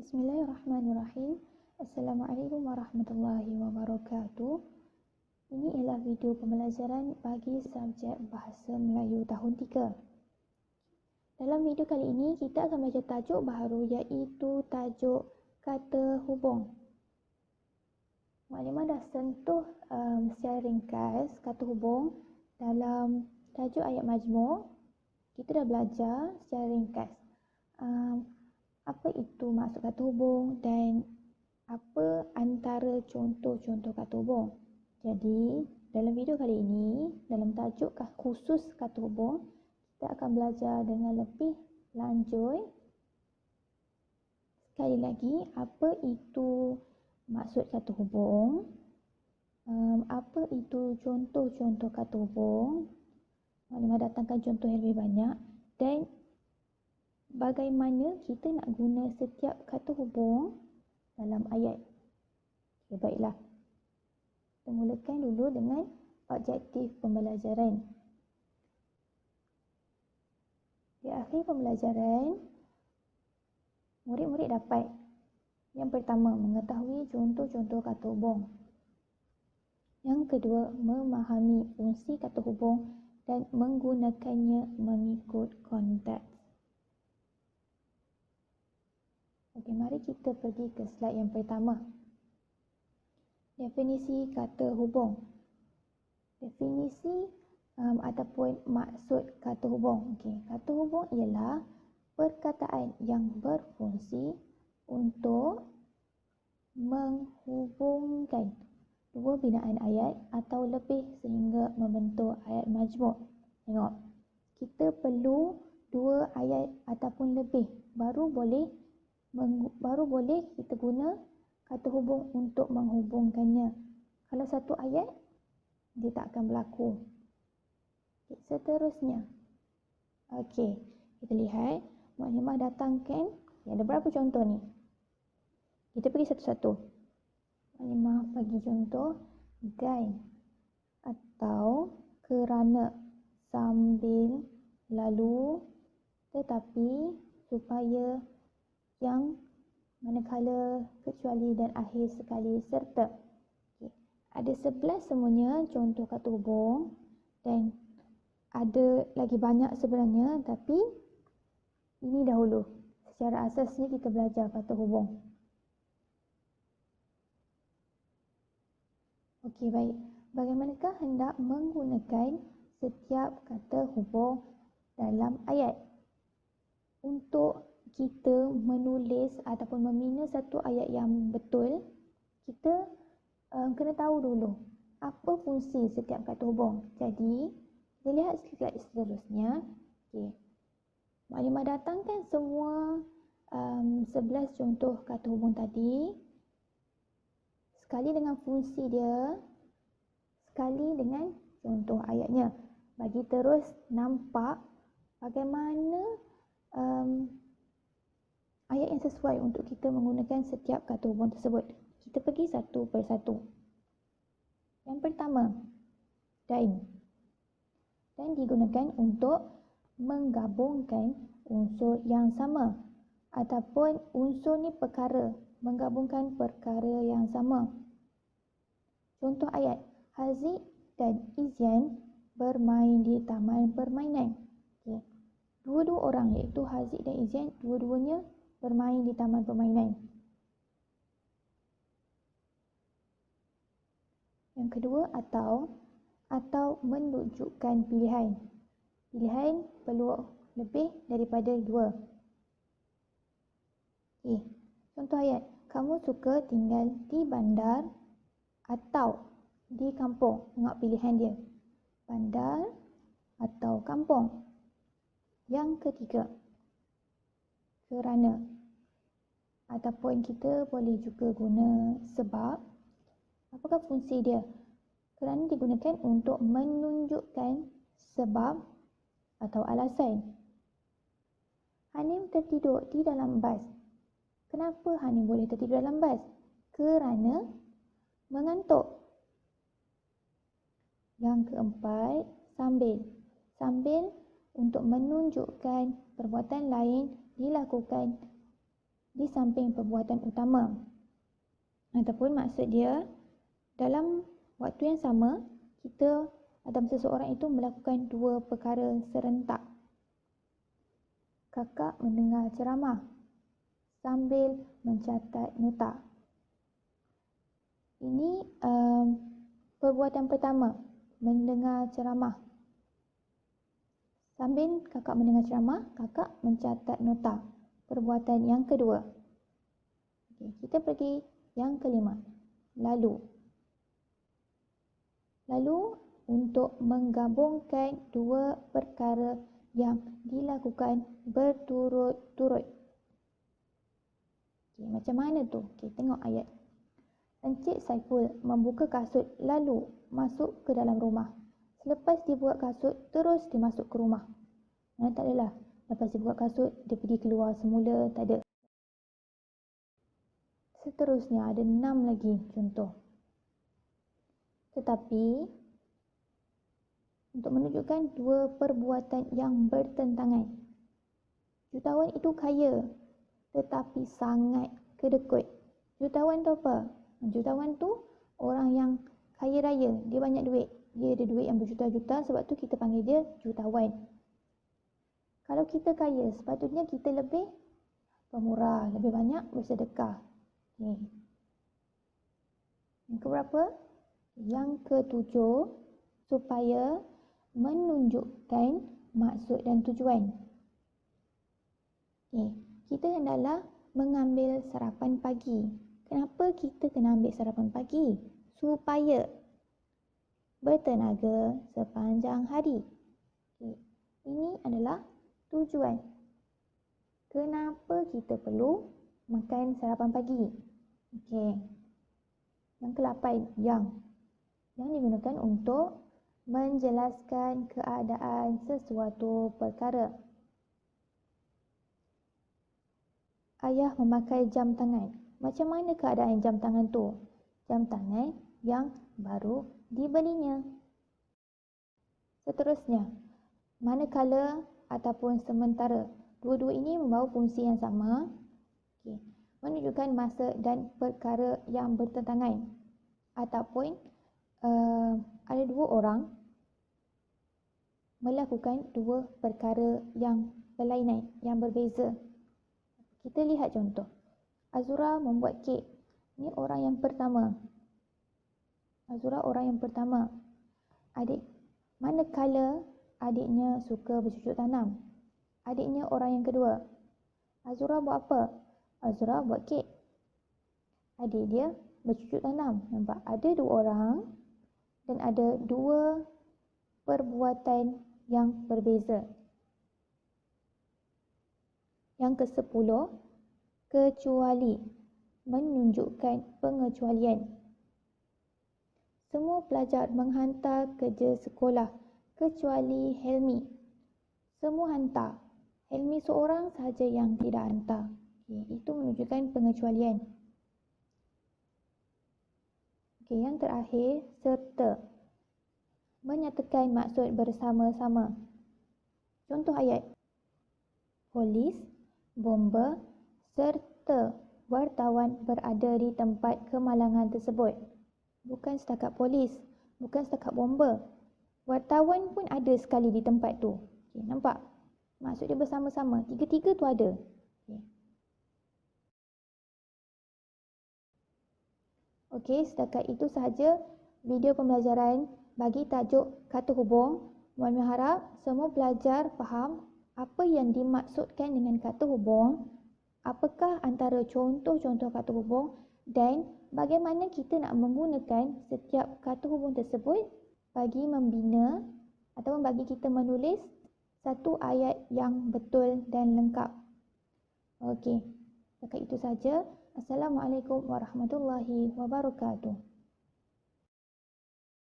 Bismillahirrahmanirrahim. Assalamualaikum warahmatullahi wabarakatuh. Ini ialah video pembelajaran bagi subjek Bahasa Melayu tahun 3. Dalam video kali ini, kita akan belajar tajuk baharu iaitu tajuk kata hubung. Maklimah dah sentuh um, secara ringkas kata hubung dalam tajuk ayat majmuk. Kita dah belajar secara ringkas. Um, apa itu maksud kata hubung dan apa antara contoh-contoh kata hubung. Jadi, dalam video kali ini, dalam tajuk khusus kata hubung, kita akan belajar dengan lebih lanjut. Sekali lagi, apa itu maksud kata hubung? Um, apa itu contoh-contoh kata hubung? Maklimah datangkan contoh yang lebih banyak. Dan bagaimana kita nak guna setiap kata hubung dalam ayat. Okay, baiklah. Kita mulakan dulu dengan objektif pembelajaran. Di akhir pembelajaran, murid-murid dapat yang pertama, mengetahui contoh-contoh kata hubung. Yang kedua, memahami fungsi kata hubung dan menggunakannya mengikut konteks. Okey, mari kita pergi ke slide yang pertama. Definisi kata hubung. Definisi um, ataupun maksud kata hubung. Okey, kata hubung ialah perkataan yang berfungsi untuk menghubungkan dua binaan ayat atau lebih sehingga membentuk ayat majmuk. Tengok, kita perlu dua ayat ataupun lebih baru boleh baru boleh kita guna kata hubung untuk menghubungkannya. Kalau satu ayat, dia tak akan berlaku. Okay, seterusnya. Okey, kita lihat. Maklimah datangkan. Ya, ada berapa contoh ni? Kita pergi satu-satu. Maklimah bagi contoh. Dan. Atau kerana sambil lalu tetapi supaya yang manakala kecuali dan akhir sekali serta. Okay. Ada sebelas semuanya contoh kata hubung dan ada lagi banyak sebenarnya tapi ini dahulu. Secara asasnya kita belajar kata hubung. Okey baik. Bagaimanakah hendak menggunakan setiap kata hubung dalam ayat? Untuk kita menulis ataupun membina satu ayat yang betul, kita um, kena tahu dulu apa fungsi setiap kata hubung. Jadi, kita lihat slide seterusnya. Okay. Maklimah datangkan semua um, 11 contoh kata hubung tadi. Sekali dengan fungsi dia, sekali dengan contoh ayatnya. Bagi terus nampak bagaimana um, ayat yang sesuai untuk kita menggunakan setiap kata hubung tersebut. Kita pergi satu persatu. Yang pertama, dain. Dan digunakan untuk menggabungkan unsur yang sama ataupun unsur ni perkara, menggabungkan perkara yang sama. Contoh ayat, Haziq dan Izyan bermain di taman permainan. Okay. Dua-dua orang iaitu Haziq dan Izyan, dua-duanya bermain di taman permainan. Yang kedua atau atau menunjukkan pilihan. Pilihan perlu lebih daripada dua. Okey, contoh ayat. Kamu suka tinggal di bandar atau di kampung? Tengok pilihan dia. Bandar atau kampung. Yang ketiga, kerana ataupun kita boleh juga guna sebab apakah fungsi dia? Kerana digunakan untuk menunjukkan sebab atau alasan. Hanim tertidur di dalam bas. Kenapa Hanim boleh tertidur dalam bas? Kerana mengantuk. Yang keempat sambil. Sambil untuk menunjukkan perbuatan lain dilakukan di samping perbuatan utama. Ataupun maksud dia, dalam waktu yang sama, kita atau seseorang itu melakukan dua perkara serentak. Kakak mendengar ceramah sambil mencatat nota. Ini um, perbuatan pertama, mendengar ceramah. Sambil kakak mendengar ceramah, kakak mencatat nota. Perbuatan yang kedua. Okay, kita pergi yang kelima. Lalu. Lalu untuk menggabungkan dua perkara yang dilakukan berturut-turut. Okay, macam mana tu? Okay, tengok ayat. Encik Saiful membuka kasut lalu masuk ke dalam rumah. Selepas dia buat kasut, terus dia masuk ke rumah. Nah, tak adalah. Lepas dia buat kasut, dia pergi keluar semula, tak ada. Seterusnya ada enam lagi contoh. Tetapi, untuk menunjukkan dua perbuatan yang bertentangan. Jutawan itu kaya, tetapi sangat kedekut. Jutawan tu apa? Jutawan tu orang yang kaya raya, dia banyak duit dia ada duit yang berjuta-juta sebab tu kita panggil dia jutawan. Kalau kita kaya, sepatutnya kita lebih pemurah, lebih banyak bersedekah. Okay. Yang keberapa? Yang ketujuh, supaya menunjukkan maksud dan tujuan. Okay. Kita hendaklah mengambil sarapan pagi. Kenapa kita kena ambil sarapan pagi? Supaya bertenaga sepanjang hari. Okay. Ini adalah tujuan. Kenapa kita perlu makan sarapan pagi? Okey. Yang ke-8 yang yang digunakan untuk menjelaskan keadaan sesuatu perkara. Ayah memakai jam tangan. Macam mana keadaan jam tangan tu? Jam tangan yang baru dibelinya. Seterusnya, manakala ataupun sementara dua-dua ini membawa fungsi yang sama, okay, menunjukkan masa dan perkara yang bertentangan ataupun uh, ada dua orang melakukan dua perkara yang berlainan, yang berbeza. Kita lihat contoh. Azura membuat kek. Ini orang yang pertama. Azura orang yang pertama. Adik, manakala adiknya suka bercucuk tanam? Adiknya orang yang kedua. Azura buat apa? Azura buat kek. Adik dia bercucuk tanam. Nampak? Ada dua orang dan ada dua perbuatan yang berbeza. Yang ke sepuluh, kecuali menunjukkan pengecualian. Semua pelajar menghantar kerja sekolah kecuali Helmi. Semua hantar. Helmi seorang sahaja yang tidak hantar. Okay, itu menunjukkan pengecualian. Okay, yang terakhir, serta. Menyatakan maksud bersama-sama. Contoh ayat. Polis, bomba serta wartawan berada di tempat kemalangan tersebut bukan setakat polis, bukan setakat bomba. Wartawan pun ada sekali di tempat tu. Okay, nampak? Maksud dia bersama-sama. Tiga-tiga tu ada. Okey, okay, setakat itu sahaja video pembelajaran bagi tajuk kata hubung. Mohon harap semua pelajar faham apa yang dimaksudkan dengan kata hubung, apakah antara contoh-contoh kata hubung dan bagaimana kita nak menggunakan setiap kata hubung tersebut bagi membina atau bagi kita menulis satu ayat yang betul dan lengkap. Okey, setakat itu saja. Assalamualaikum warahmatullahi wabarakatuh.